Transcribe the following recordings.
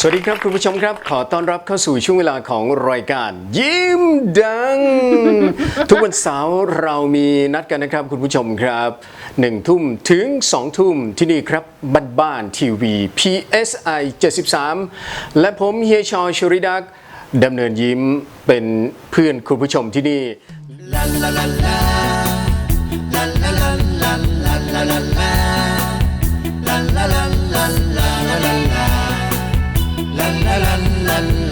สวัสดีครับคุณผู้ชมครับ ขอต้อนรับเข้าสู่ช่วงเวลาของรายการ ยิ้มดัง ทุกวันเสาร์เรามีนัดกันนะครับ คุณผู้ชมครับ1ทุ่มถึง2ทุ่มที่นี่ครับบ้านบ้านทีวี PSI 73 และผมเฮียชอชริดักดำเนินยิ้มเป็นเพื่อนคุณผู้ชมที่นี่ ผู้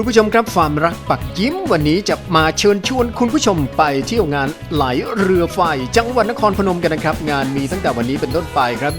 คุณผู้ชมครับความรักปักยิ้มวันนี้จะมาเชิญชวนคุณผู้ชมไปเที่ยวงานไหลเรือไฟ จังหวัดนครพนมกันนะครับ งานมีตั้งแต่วันนี้เป็นต้นไปครับ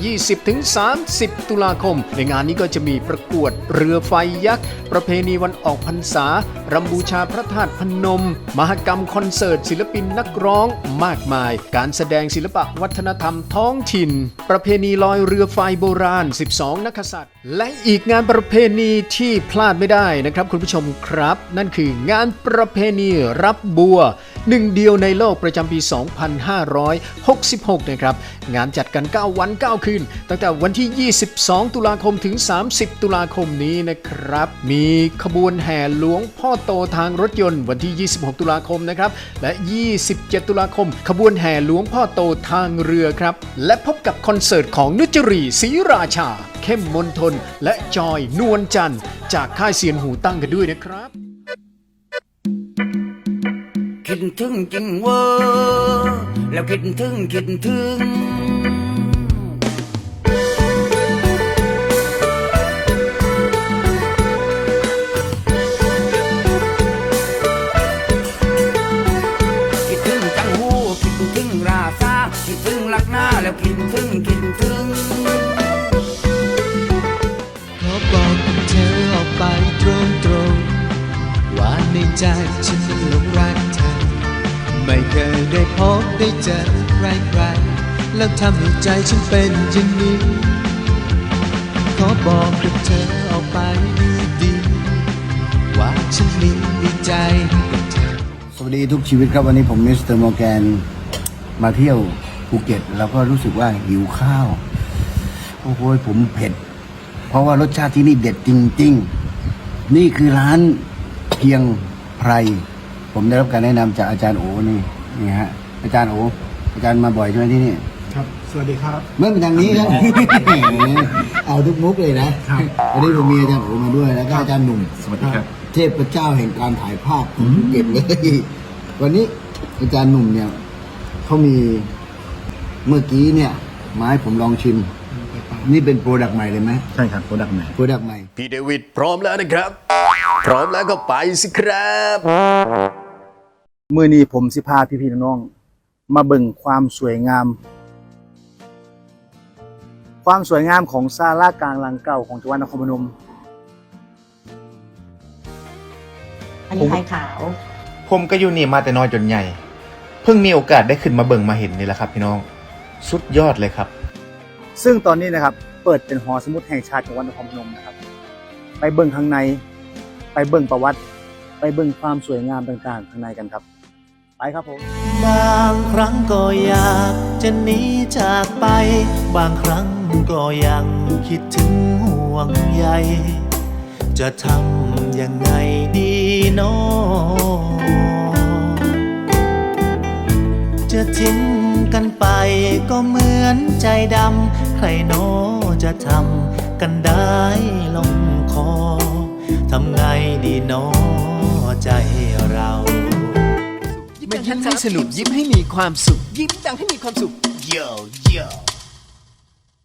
20-30 ตุลาคม ในงานนี้ก็จะมีประกวดเรือไฟยักษ์ ประเพณีวันออกพรรษารำบูชาพระธาตุพนม มหกรรมคอนเสิร์ต ศิลปินนักร้องมากมาย การแสดงศิลปะวัฒนธรรมท้องถิ่น ประเพณีลอยเรือไฟโบราณ 12 นักกษัตริย์ และอีกงานประเพณีที่พลาดไม่ได้นะครับคุณผู้ชมครับ นั่นคืองานประเพณีรับบัว หนึ่งเดียวในโลกประจำปี 2566 นะครับ งานจัดกัน 9 วัน 9 คืน ตั้งแต่วันที่ 22 ตุลาคมถึง 30 ตุลาคมนี้นะครับ มีขบวนแห่หลวงพ่อโตทางรถยนต์วันที่ 26 ตุลาคมนะครับ และ 27 ตุลาคม ขบวนแห่หลวงพ่อโตทางเรือครับ และพบกับคอนเสิร์ตของนุจรีศรีราชา เข้มมนทน และจอยนวลจันทร์จากค่ายเสียนหูตั้งกันด้วยนะครับ คิดถึงจริงเวอร์แล้วคิดถึงคิดถึง คิดถึงจังหูคิดถึงราซาคิดถึงลักหน้าแล้วคิดถึงคิดถึงขอบอกเธอออกไปตรงตรงๆว่าในใจฉันหลงรัก ไม่เคยได้พบได้เจอใครใครแล้วทำให้ใจฉันเป็นอย่างนี้ ขอบอกกับเธอออกไปดีๆว่าฉันมีใจกับเธอ สวัสดีทุกชีวิตครับวันนี้ผมมิสเตอร์มอร์แกนมาเที่ยวภูเก็ตแล้วก็รู้สึกว่าหิวข้าวโอ้โหผมเผ็ด เพราะว่ารสชาติที่นี่เด็ดจริง ๆ นี่คือร้านเพียงไพร ผมได้รับการแนะนำจากอาจารย์โอนี่นี่ฮะอาจารย์โออาจารย์มาบ่อยใช่ไหมที่นี่ครับ สวัสดีครับ เมื่อเป็นทางนี้ครับ เอาทุกมุกเลยนะวันนี้ผมมีอาจารย์โอมาด้วยแล้วก็อาจารย์หนุ่มสวัสดีครับ เทพเจ้าแห่งการถ่ายภาพผมเก็บเลยวันนี้อาจารย์หนุ่มเนี่ยเขามีเมื่อกี้เนี่ยมาให้ผมลองชิม นี่เป็นโปรดักต์ใหม่เลยไหมใช่ครับโปรดักต์ใหม่ โปรดักต์ใหม่ พี่เดวิดพร้อมแล้วนะครับ พร้อมแล้วก็ไปสิครับ มือนี้ผมสิพาพี่ๆน้องๆมาเบิ่งความสวยงาม ความสวยงามของซาลากลางลังเก่าของจังหวัดนครพนม อันนี้ไข่ขาว ผมก็อยู่นี่มาแต่น้อยจนใหญ่ เพิ่งมีโอกาสได้ขึ้นมาเบิ่งมาเห็นนี่แหละครับพี่น้อง สุดยอดเลยครับ ซึ่งตอนนี้นะครับ เปิดเป็นหอสมุดแห่งชาติจังหวัดนครพนมนะครับ ไปเบิ่งข้างใน ไปเบิ่งประวัติ ไปเบิ่งความสวยงามต่างๆข้างในกันครับ ไปครับผม บางครั้งก็อยากจะหนีจากไป บางครั้งก็ยังคิดถึงห่วงใย จะทำยังไงดีเนาะจะทิ้งกันไปก็เหมือนใจดำ ใครโนอจะทำกันได้ลงคอ ทำไงดีเนาะใจเรา มายิ้มให้สนุกยิ้มให้มีความสุข ยิ้มดังให้มีความสุข โยโย